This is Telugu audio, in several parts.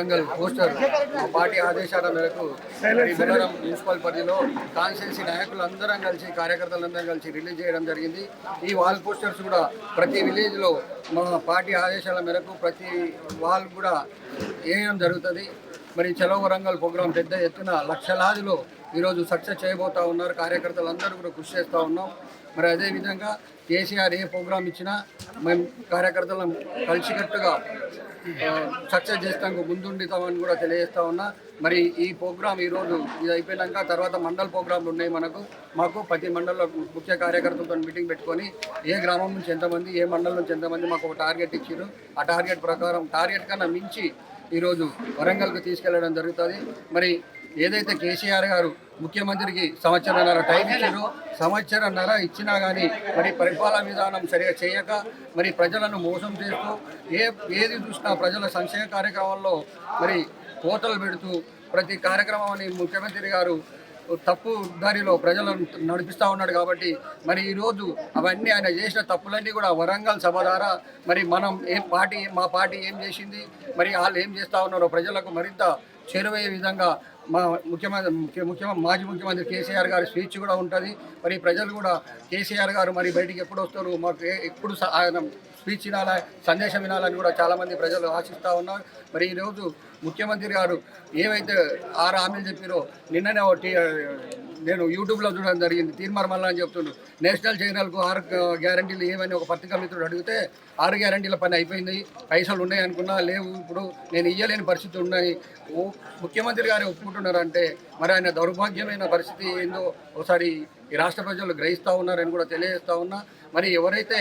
వరంగల్ పోస్టర్ పార్టీ ఆదేశాల మేరకు ఈ మున్సిపల్ పరిధిలో కాన్స్టెన్సీ నాయకులందరం కలిసి కార్యకర్తలందరం కలిసి రిలీజ్ చేయడం జరిగింది. ఈ వాల్ పోస్టర్స్ కూడా ప్రతి విలేజ్లో మన పార్టీ ఆదేశాల మేరకు ప్రతి వాల్ కూడా వేయడం జరుగుతుంది. మరి చలో వరంగల్ ప్రోగ్రాం పెద్ద ఎత్తున లక్షలాదిలో ఈరోజు సక్సెస్ చేయబోతా ఉన్నారు. కార్యకర్తలందరూ కూడా కృషి చేస్తూ ఉన్నాం. మరి అదేవిధంగా కేసీఆర్ ఏ ప్రోగ్రాం ఇచ్చినా మేము కార్యకర్తలను కలిసికట్టుగా సక్సెస్ చేస్తానికి ముందుండితామని కూడా తెలియజేస్తా ఉన్నా. మరి ఈ ప్రోగ్రాం ఈరోజు ఇది అయిపోయినాక తర్వాత మండల ప్రోగ్రాంలు ఉన్నాయి మనకు. మాకు ప్రతి మండలంలో ముఖ్య కార్యకర్తలతో మీటింగ్ పెట్టుకొని ఏ గ్రామం నుంచి ఎంతమంది ఏ మండలం నుంచి ఎంతమంది మాకు ఒక టార్గెట్ ఇచ్చారు ఆ టార్గెట్ ప్రకారం టార్గెట్ కన్నా మించి ఈరోజు వరంగల్కి తీసుకెళ్ళడం జరుగుతుంది. మరి ఏదైతే కేసీఆర్ గారు ముఖ్యమంత్రికి సంవత్సరన్నర టైం ఇచ్చారో సంవత్సరన్నర ఇచ్చినా కానీ మరి పరిపాలన విధానం సరిగా చేయక మరి ప్రజలను మోసం చేస్తూ ఏ ఏది చూసినా ప్రజల సంక్షేమ కార్యక్రమాల్లో మరి కోతలు పెడుతూ ప్రతి కార్యక్రమాన్ని ముఖ్యమంత్రి గారు తప్పు దారిలో ప్రజలను నడిపిస్తూ ఉన్నాడు కాబట్టి మరి ఈరోజు అవన్నీ ఆయన చేసిన తప్పులన్నీ కూడా వరంగల్ సభ ద్వారా మరి మనం ఏం పార్టీ మా పార్టీ ఏం చేసింది మరి వాళ్ళు ఏం చేస్తూ ఉన్నారో ప్రజలకు మరింత చేరువయ్యే విధంగా మా ముఖ్యమంత్రి ముఖ్య ముఖ్యమంత్రి మాజీ ముఖ్యమంత్రి కేసీఆర్ గారి స్పీచ్ కూడా ఉంటుంది. మరి ప్రజలు కూడా కేసీఆర్ గారు మరి బయటికి ఎప్పుడు వస్తారు? మాకు ఎప్పుడు ఆయన స్పీచ్ వినాలా సందేశం వినాలని కూడా చాలామంది ప్రజలు ఆశిస్తూ ఉన్నారు. మరి ఈరోజు ముఖ్యమంత్రి గారు ఏవైతే ఆరు హామీలు చెప్పారో నిన్ననే ఒకటి నేను యూట్యూబ్లో చూడడం జరిగింది. తీర్మార్ మల్లా అని చెప్తుండు. నేషనల్ ఛానల్కు ఆరు గ్యారంటీలు ఏమని ఒక పత్రికా మిత్రుడు అడిగితే ఆరు గ్యారంటీల పని అయిపోయింది పైసలు ఉన్నాయి అనుకున్నా లేవు ఇప్పుడు నేను ఇయ్యలేని పరిస్థితి ఉన్నాయి ఓ ముఖ్యమంత్రి గారు ఒప్పుకుంటున్నారంటే మరి ఆయన దౌర్భాగ్యమైన పరిస్థితి ఏందో ఒకసారి ఈ రాష్ట్ర ప్రజలు గ్రహిస్తూ ఉన్నారని కూడా తెలియజేస్తూ ఉన్నా. మరి ఎవరైతే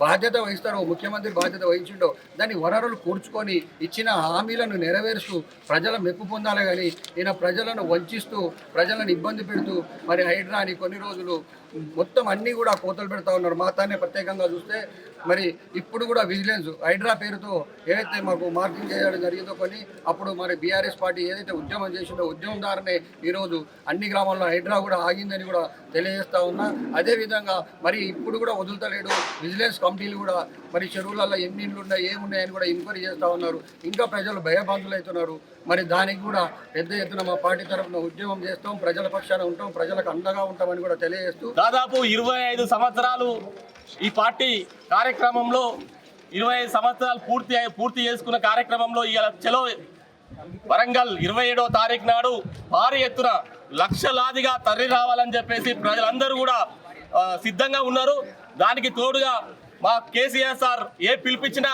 బాధ్యత వహిస్తారో ముఖ్యమంత్రి బాధ్యత వహించిండో దాన్ని వనరులు కూర్చుకొని ఇచ్చిన హామీలను నెరవేరుస్తూ ప్రజల మెప్పు పొందాలి కానీ ఈయన ప్రజలను వంచిస్తూ ప్రజలను ఇబ్బంది పెడుతూ మరి హైడ్రా అని కొన్ని రోజులు మొత్తం అన్నీ కూడా కోతలు పెడతా ఉన్నారు. మాతానే ప్రత్యేకంగా చూస్తే మరి ఇప్పుడు కూడా విజిలెన్స్ హైడ్రా పేరుతో ఏదైతే మాకు మార్కింగ్ చేయడం జరిగిందో కొన్ని అప్పుడు మరి బీఆర్ఎస్ పార్టీ ఏదైతే ఉద్యమం చేసిందో ఉద్యమం ద్వారానే ఈరోజు అన్ని గ్రామాల్లో హైడ్రా కూడా ఆగిందని కూడా తెలియజేస్తా ఉన్నా. అదేవిధంగా మరి ఇప్పుడు కూడా వదులుతలేడు విజిలెన్స్ కమిటీలు కూడా మరి చెరువులలో ఎన్ని ఇండ్లు ఉన్నాయి ఏమున్నాయని కూడా ఎంక్వైరీ చేస్తూ ఉన్నారు. ఇంకా ప్రజలు భయభాంతులు అవుతున్నారు మరి దానికి కూడా పెద్ద ఎత్తున మా పార్టీ తరఫున ఉద్యమం చేస్తాం ప్రజల పక్షాన ఉంటాం ప్రజలకు అండగా ఉంటామని కూడా తెలియజేస్తూ దాదాపు ఇరవై ఐదు సంవత్సరాలు ఈ పార్టీ కార్యక్రమంలో ఇరవై ఐదు సంవత్సరాలు పూర్తి అయి- పూర్తి చేసుకున్న కార్యక్రమంలో ఇవాళ చలో వరంగల్ ఇరవై ఏడో తారీఖు నాడు భారీ ఎత్తున లక్షలాదిగా తరలి రావాలని చెప్పేసి ప్రజలందరూ కూడా సిద్ధంగా ఉన్నారు. దానికి తోడుగా మా కేసీఆర్ సార్ ఏ పిలిపించినా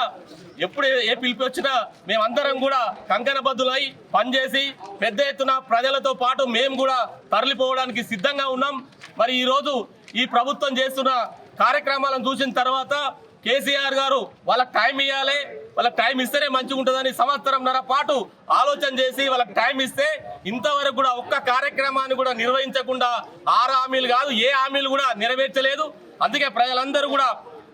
ఎప్పుడు ఏ- ఏ పిలిపి వచ్చినా మేమందరం కూడా కంకణబద్దులై పనిచేసి పెద్ద ఎత్తున ప్రజలతో పాటు మేము కూడా తరలిపోవడానికి సిద్ధంగా ఉన్నాం. మరి ఈరోజు ఈ ప్రభుత్వం చేస్తున్న కార్యక్రమాలను చూసిన తర్వాత కేసీఆర్ గారు వాళ్ళకి టైం ఇవ్వాలి వాళ్ళకి టైం ఇస్తేనే మంచిగా ఉంటుందని సంవత్సరంన్నర పాటు ఆలోచన చేసి వాళ్ళకి టైం ఇస్తే ఇంతవరకు కూడా ఒక్క కార్యక్రమాన్ని కూడా నిర్వహించకుండా ఆరు హామీలు కాదు ఏ హామీలు కూడా నెరవేర్చలేదు. అందుకే ప్రజలందరూ కూడా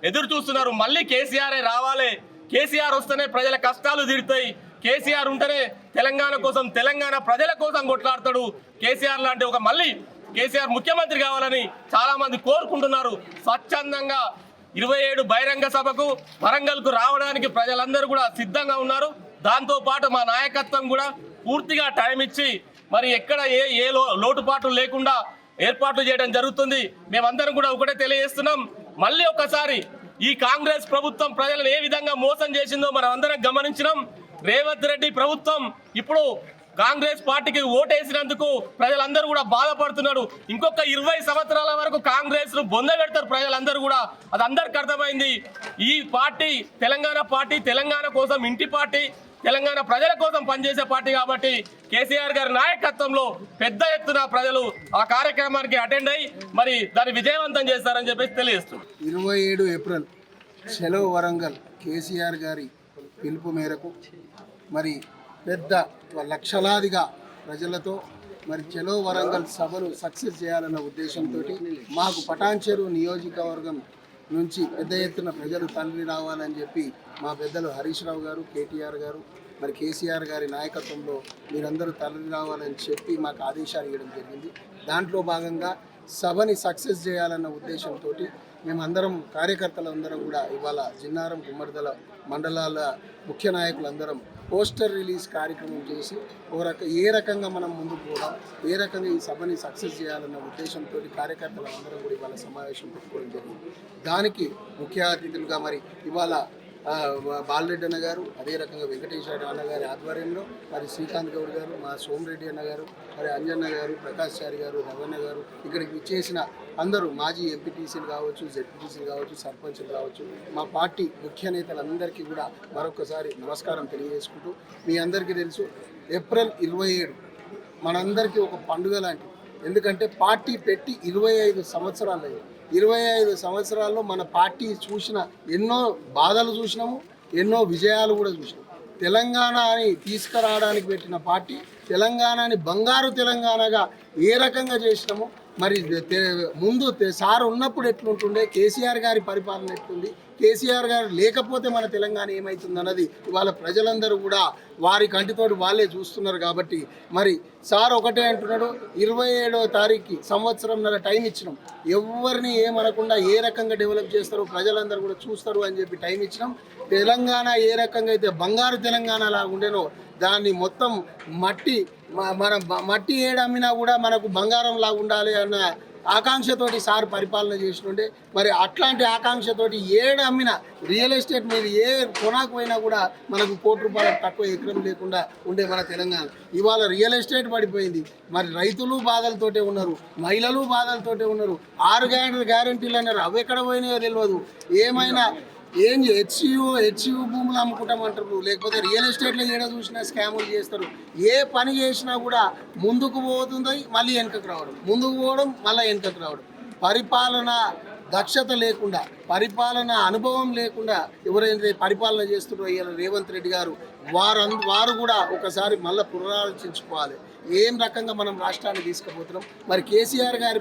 ఎదురు చూస్తున్నారు మళ్ళీ కేసీఆర్ రావాలి. కేసీఆర్ వస్తేనే ప్రజల కష్టాలు తీరుతాయి. కేసీఆర్ ఉంటేనే తెలంగాణ కోసం తెలంగాణ ప్రజల కోసం కొట్లాడతాడు. కేసీఆర్ లాంటి ఒక మళ్ళీ కేసీఆర్ ముఖ్యమంత్రి కావాలని చాలా మంది కోరుకుంటున్నారు. స్వచ్ఛందంగా ఇరవై ఏడు బహిరంగ సభకు వరంగల్కు రావడానికి ప్రజలందరూ కూడా సిద్ధంగా ఉన్నారు. దాంతోపాటు మా నాయకత్వం కూడా పూర్తిగా టైం ఇచ్చి మరి ఎక్కడ ఏ ఏ లో- లోటుపాట్లు లేకుండా ఏర్పాట్లు చేయడం జరుగుతుంది. మేమందరం కూడా ఒకటే తెలియజేస్తున్నాం. మళ్ళీ ఒకసారి ఈ కాంగ్రెస్ ప్రభుత్వం ప్రజలను ఏ విధంగా మోసం చేసిందో మనం అందరం గమనించినాం. రేవంత్ రెడ్డి ప్రభుత్వం ఇప్పుడు కాంగ్రెస్ పార్టీకి ఓటేసినందుకు ప్రజలందరూ కూడా బాధపడుతున్నారు. ఇంకొక ఇరవై సంవత్సరాల వరకు కాంగ్రెస్ను బొంద పెడతారు ప్రజలందరూ కూడా. అది అందరికి అర్థమైంది. ఈ పార్టీ తెలంగాణ పార్టీ తెలంగాణ కోసం ఇంటి పార్టీ తెలంగాణ ప్రజల కోసం పనిచేసే పార్టీ కాబట్టి కేసీఆర్ గారి నాయకత్వంలో పెద్ద ఎత్తున ప్రజలు ఆ కార్యక్రమానికి అటెండ్ అయ్యి మరి దాన్ని విజయవంతం చేస్తారని చెప్పేసి తెలియజేస్తుంది ఇరవై ఏడు ఏప్రిల్ సెలవు వరంగల్ కేసీఆర్ గారి పిలుపు మేరకు మరి పెద్ద లక్షలాదిగా ప్రజలతో మరి చెలో వరంగల్ సభను సక్సెస్ చేయాలన్న ఉద్దేశంతో మాకు పటాన్చెరు నియోజకవర్గం నుంచి పెద్ద ఎత్తున ప్రజలు తల్లి రావాలని చెప్పి మా పెద్దలు హరీష్ రావు గారు కేటీఆర్ గారు మరి కేసీఆర్ గారి నాయకత్వంలో మీరందరూ తరలి రావాలని చెప్పి మాకు ఆదేశాలు ఇవ్వడం జరిగింది. దాంట్లో భాగంగా సభని సక్సెస్ చేయాలన్న ఉద్దేశంతో మేమందరం కార్యకర్తలందరం కూడా ఇవాళ జిన్నారం కుమ్మరిదల మండలాల ముఖ్య నాయకులందరం పోస్టర్ రిలీజ్ కార్యక్రమం చేసి ఓ రక ఏ రకంగా మనం ముందుకు పోవడం ఏ రకంగా ఈ సభని సక్సెస్ చేయాలన్న ఉద్దేశంతో కార్యకర్తలు అందరం కూడా ఇవాళ సమావేశం పెట్టుకోవడం జరిగింది. దానికి ముఖ్య అతిథులుగా మరి ఇవాళ బాలరెడ్డి అన్న గారు అదే రకంగా వెంకటేశ్వర అన్న గారి ఆధ్వర్యంలో మరి శ్రీకాంత్ గౌడ్ గారు మా సోమిరెడ్డి అన్న గారు మరి అంజన్న గారు ప్రకాష్ చారి గారు రవణ గారు ఇక్కడికి చేసిన అందరూ మాజీ ఎంపీటీసీలు కావచ్చు జెడ్పీటీసీలు కావచ్చు సర్పంచ్లు కావచ్చు మా పార్టీ ముఖ్య నేతలందరికీ కూడా మరొకసారి నమస్కారం తెలియజేసుకుంటూ మీ అందరికీ తెలుసు ఏప్రిల్ ఇరవై ఏడు మనందరికీ ఒక పండుగ లాంటిది. ఎందుకంటే పార్టీ పెట్టి ఇరవై ఐదు సంవత్సరాలు అయ్యాయి ఇరవై ఐదు సంవత్సరాల్లో మన పార్టీ చూసిన ఎన్నో బాధలు చూసినాము ఎన్నో విజయాలు కూడా చూసినాము తెలంగాణని తీసుకురావడానికి పెట్టిన పార్టీ తెలంగాణని బంగారు తెలంగాణగా ఏ రకంగా చేసినామో మరి ముందు సార్ ఉన్నప్పుడు ఎట్లుంటుండే? కేసీఆర్ గారి పరిపాలన ఎట్లుంది? కేసీఆర్ గారు లేకపోతే మన తెలంగాణ ఏమవుతుంది అన్నది ఇవాళ ప్రజలందరూ కూడా వారి కంటితోటి వాళ్ళే చూస్తున్నారు కాబట్టి మరి సార్ ఒకటే అంటున్నాడు ఇరవై ఏడవ తారీఖుకి సంవత్సరంన్నర టైం ఇచ్చినాం. ఎవరిని ఏమనకుండా ఏ రకంగా డెవలప్ చేస్తారో ప్రజలందరూ కూడా చూస్తారు అని చెప్పి టైం ఇచ్చినాం. తెలంగాణ ఏ రకంగా అయితే బంగారు తెలంగాణ లాగా ఉండేనో దాన్ని మొత్తం మట్టి మనం మట్టి ఏడమ్మినా కూడా మనకు బంగారం లాగా ఉండాలి అన్న ఆకాంక్షతోటి సార్ పరిపాలన చేస్తుండే మరి అట్లాంటి ఆకాంక్షతోటి ఏడు రియల్ ఎస్టేట్ మీద ఏ కొనాకు పోయినా కూడా మనకు కోటి రూపాయలకు తక్కువ ఎకరం లేకుండా ఉండే మన తెలంగాణ. ఇవాళ రియల్ ఎస్టేట్ పడిపోయింది. మరి రైతులు బాధలతోటే ఉన్నారు మహిళలు బాధలతోటే ఉన్నారు. ఆరు గ్యారెంటీలు అన్నారు. అవి ఎక్కడ పోయినాయో తెలియదు ఏమైనా ఏం హెచ్యు హెచ్యు భూములు అమ్ముకుంటామంటారు లేకపోతే రియల్ ఎస్టేట్లో ఏడ చూసినా స్కాములు చేస్తారు. ఏ పని చేసినా కూడా ముందుకు పోతుంది మళ్ళీ వెనుకకు రావడం. ముందుకు పోవడం మళ్ళీ వెనుకకు రావడం. పరిపాలన దక్షత లేకుండా పరిపాలన అనుభవం లేకుండా ఎవరైతే పరిపాలన చేస్తున్నారో ఇవాళ రేవంత్ రెడ్డి గారు వారు వారు కూడా ఒకసారి మళ్ళీ పునరాలోచించుకోవాలి. ఏం రకంగా మనం రాష్ట్రాన్ని తీసుకుపోతున్నాం? మరి కేసీఆర్ గారి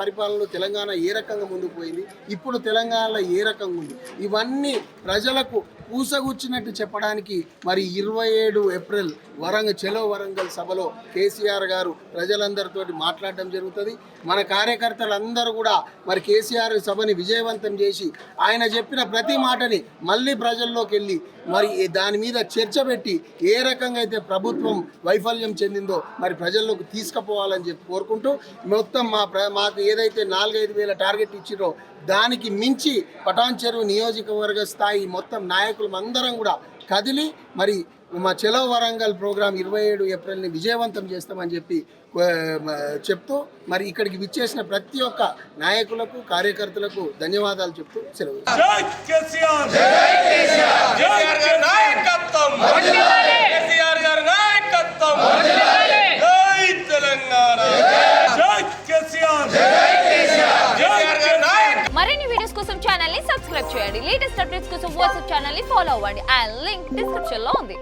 పరిపాలనలో తెలంగాణ ఏ రకంగా ముందుకు పోయింది? ఇప్పుడు తెలంగాణలో ఏ రకంగా ఉంది? ఇవన్నీ ప్రజలకు పూసగుచ్చినట్టు చెప్పడానికి మరి ఇరవై ఏడు ఏప్రిల్ వరంగల్ చెలో వరంగల్ సభలో కేసీఆర్ గారు ప్రజలందరితోటి మాట్లాడడం జరుగుతుంది. మన కార్యకర్తలందరూ కూడా మరి కేసీఆర్ సభని విజయవంతం చేసి ఆయన చెప్పిన ప్రతి మాటని మళ్ళీ ప్రజల్లోకి వెళ్ళి మరి దాని మీద చర్చ పెట్టి ఏ రకంగా అయితే ప్రభుత్వం వైఫల్యం చెందిందో మరి ప్రజల్లోకి తీసుకుపోవాలని చెప్పి కోరుకుంటూ మొత్తం మా మాకు ఏదైతే నాలుగైదు వేల టార్గెట్ ఇచ్చిరో దానికి మించి పటాన్ చెరువు నియోజకవర్గ స్థాయి మొత్తం నాయకులు అందరం కూడా కదిలి మరి మా చెలో వరంగల్ ప్రోగ్రాం ఇరవై ఏడు ఏప్రిల్ని విజయవంతం చేస్తామని చెప్పి చెప్తూ మరి ఇక్కడికి విచ్చేసిన ప్రతి ఒక్క నాయకులకు కార్యకర్తలకు ధన్యవాదాలు చెప్తూ సెలవు కోసం వాట్సాప్ ఛానల్ని ఫాలో అవ్వండి అండ్ లింక్ డిస్క్రిప్షన్లో ఉంది.